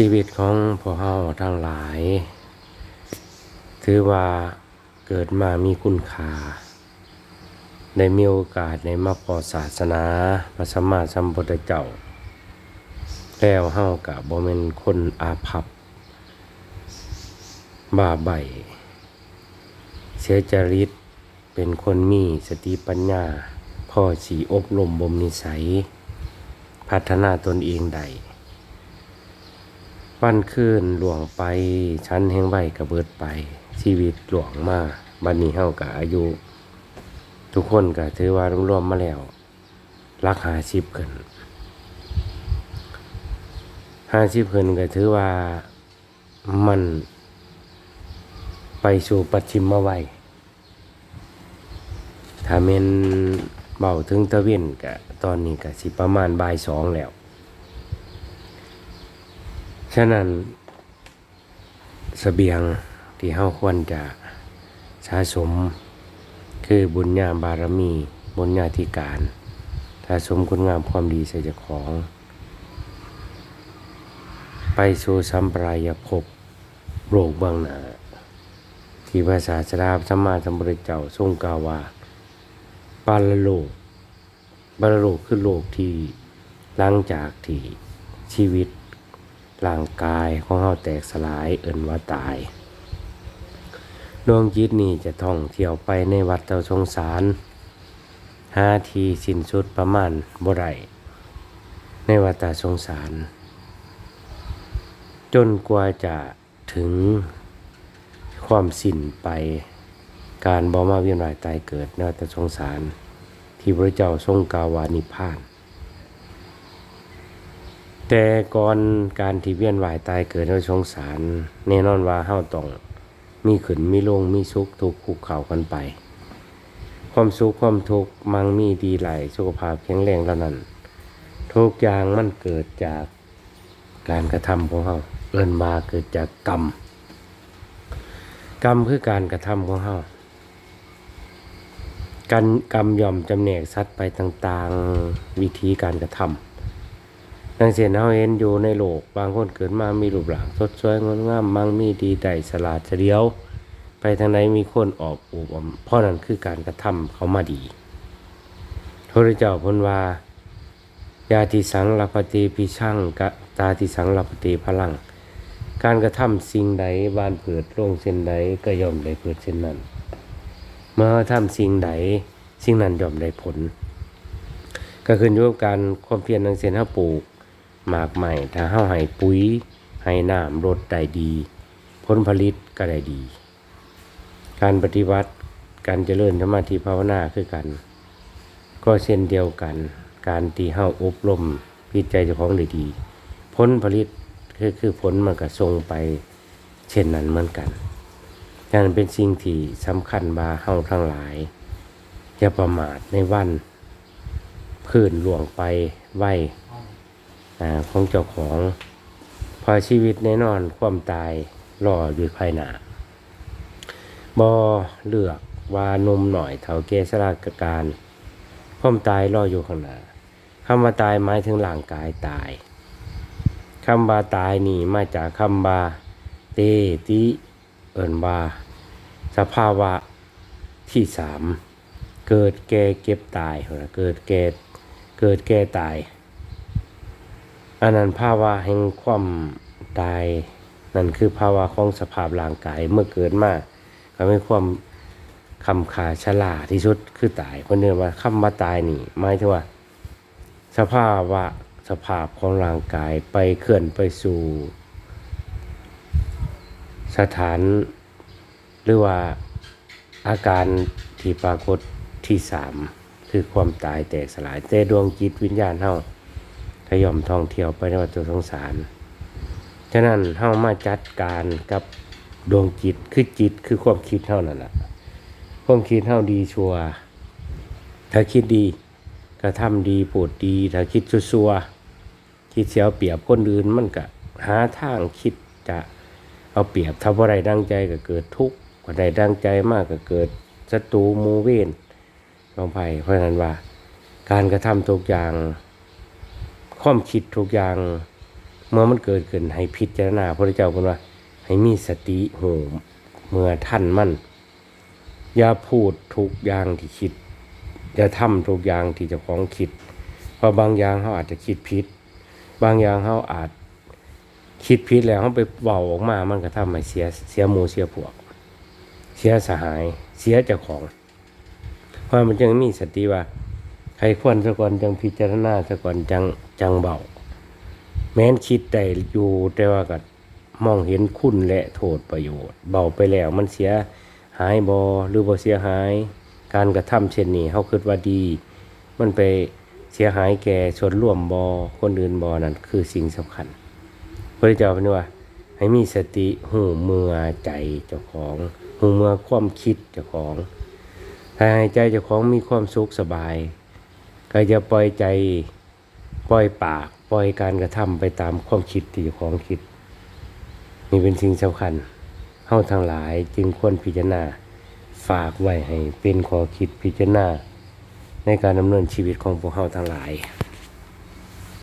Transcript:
ชีวิตของพวกเฮาทั้งหลาย ถือว่าเกิดมามีคุณค่าได้มีโอกาสในมาพอศาสนาพระสัมมาสัมพุทธเจ้า แล้วเฮากับบ่แม่นคนอาภัพบ้าใบ เสียจริตเป็นคนมีสติปัญญา พ่อสีอบรมบ่มนิสัย พัฒนาตนเองได้ วันคืนหลวงไป ชั้นแห่งใบกระเบิดไป ชีวิตหลวงมาบัดนี้เฮากับอายุ ทุกคนก็ถือว่ารวมๆมาแล้วรักหาชิบขึ้นหาชิบขึ้นก็ถือว่ามันไปสู่ปัจฉิมวัยถ้าเมนเบาถึงตะเวนก็ตอนนี้ก็สิประมาณบ่ายสองแล้ว ฉะนั้นเสบียงที่เฮาควรจะสะสม คือบุญญาบารมี บุญญาธิการถ้าสมคุณงามความดีใส่เจ้าของ ไปสู่สัมปรายภพโลกเบื้องหน้าที่พระศาสดาสัมมาสัมพุทธเจ้าทรงกล่าวว่าปาลโลกปาลโลกคือโลกที่หลังจากที่ชีวิต ร่างกายของเราแตกสลายเอิ่นว่าตาย ดวงจิตนี่จะท่องเที่ยวไปในวัดเตาสงสารหาทีสิ้นสุดประมาณบ่ไรในวัดตาสงสาร จนกว่าจะถึงความสิ้นไปการบ่มาเวียนว่ายตายเกิดในวัดตาสงสาร ที่พระเจ้าทรงกาววานิพพาน แต่ก่อนการที่เวียนว่ายตายเกิดในสงสารแน่นอนว่าเฮาต้องมีขึ้นมีลงมีสุขทุกข์คุกเข่ากันไป ความสุขความทุกข์มังมีดีไหลสุขภาพแข็งแรงแล้วนั้นทุกอย่างมันเกิดจากการกระทำของเฮาเอิ้นมาเกิดจากกรรม กรรมคือการกระทำของเฮาการกรรมย่อมจำแนกสัตว์ไปต่าง ๆ วิธีการกระทำ ดังเสียนเฮาเห็นอยู่ในโลก บางคนเกิดมามีรูปร่างสดสวยงดงามมังมีดีได้สลาดเฉลียว ไปทางไหนมีคนออกอูบอมเพราะนั้นคือการกระทำเขามาดีพระเจ้าพนว่ายาติสังลปฏิพิช่างกะตาติสังลปฏิพลัง การกระทำสิ่งใดบานเผิดลงเส้นใดก็ย่อมได้เผิดเช่นนั้น เมื่อทำสิ่งใดสิ่งนั้นย่อมได้ผล ก็ขึ้นอยู่กับการความเพียรทางเส้นเฮาปลูก หมากใหม่ถ้าเฮาให้ปุ๋ยให้น้ำรดได้ดี ผลผลิตก็ได้ดี การปฏิบัติการเจริญสมาธิภาวนาคือกัน ก็เช่นเดียวกัน การที่เฮาอบรมพิจัยเจ้าของได้ดีผลผลิตคือคือผลมันก็ส่งไป เช่นนั้นเหมือนกันนั้นเป็นสิ่งที่สำคัญบาเฮาทั้งหลายอย่าประมาทในวันพื้นหลวงไปไหว ของเจ้าของพอชีวิตแน่นอนความตายรออยู่ภายหน้าบอเลือกว่านมหน่อยเท่าเกสรากการความตายรออยู่ข้างหน้าคำว่าตายหมายถึงร่างกายตายคำว่าตายนี่มาจากคำว่าเตติเอินว่าสภาวะที่สามเกิดแก่เก็บตายเกิดแก่เกิดแก่ตาย อันนั้นภาวะแห่งความตายนั่นคือภาวะของสภาพร่างกายเมื่อเกิดมาก็มีความคำขาชราที่สุดคือตายคนเดียวว่าคำว่าตายนี่หมายถึงว่า สภาวะสภาพของร่างกายไปเคลื่อนไปสู่ สถาน หรือว่าอาการที่ปรากฏที่สามคือความตายแตกสลายแต่ดวงจิตวิญญาณเฮา ขย่อมท่องเที่ยวไปในวัฏสงสาร ฉะนั้นเฮามาจัดการกับดวงจิตคือจิตคือความคิดเท่านั่นแหละความคิดเท่าดีชัวถ้าคิดดีก็ทำดีพูดดี ถ้าคิดชัวคิดเสียเอาเปรียบคนอื่นมันก็หาทางคิดจะเอาเปรียบถ้าว่าใดดังใจก็เกิดทุกข์ว่าใดดังใจมากก็เกิดศัตรูมูเวนลองไปเพราะนั้นว่า การกระทำทุกอย่าง ความคิดทุกอย่าง เมื่อมันเกิดขึ้นให้พิจารณาพระเจ้าบอกว่า ให้มีสติหูเมื่อท่านมันอย่าพูดทุกอย่างที่คิด อย่าทำทุกอย่างที่เจ้าของคิด เพราะบางอย่างเขาอาจจะคิดผิด บางอย่างเขาอาจคิดผิดแล้วเขาไปเบาออกมามันก็ทำให้เสียเสียหมูเสียพวก เสียสหาย เสียเจ้าของเพราะมันจึงมีสติว่า ใครควรสะก่อนจังพิจารณาสะก่อนจังจังเบาแม้นคิดได้อยู่แต่ว่าก็มองเห็นคุณและโทษประโยชน์ เบาไปแล้วมันเสียหายบอหรือบ่เสียหาย การกระทำเช่นนี้เขาคิดว่าดี มันไปเสียหายแก่ส่วนร่วมบอคนอื่นบอนั่นคือสิ่งสำคัญพระเจ้าเป็นว่า ให้มีสติหูเมื่อใจเจ้าของหูเมื่อความคิดเจ้าของถ้าให้ใจเจ้าของมีความสุขสบาย ก็จะปล่อยใจปล่อยปาก ปล่อยการกระทำไปตามความคิดที่ของคิด นี่เป็นสิ่งสำคัญเฮาทั้งหลายจึงควรพิจารณาฝากไว้ให้เป็นข้อคิดพิจารณาในการดำเนินชีวิตของพวกเฮาทั้งหลาย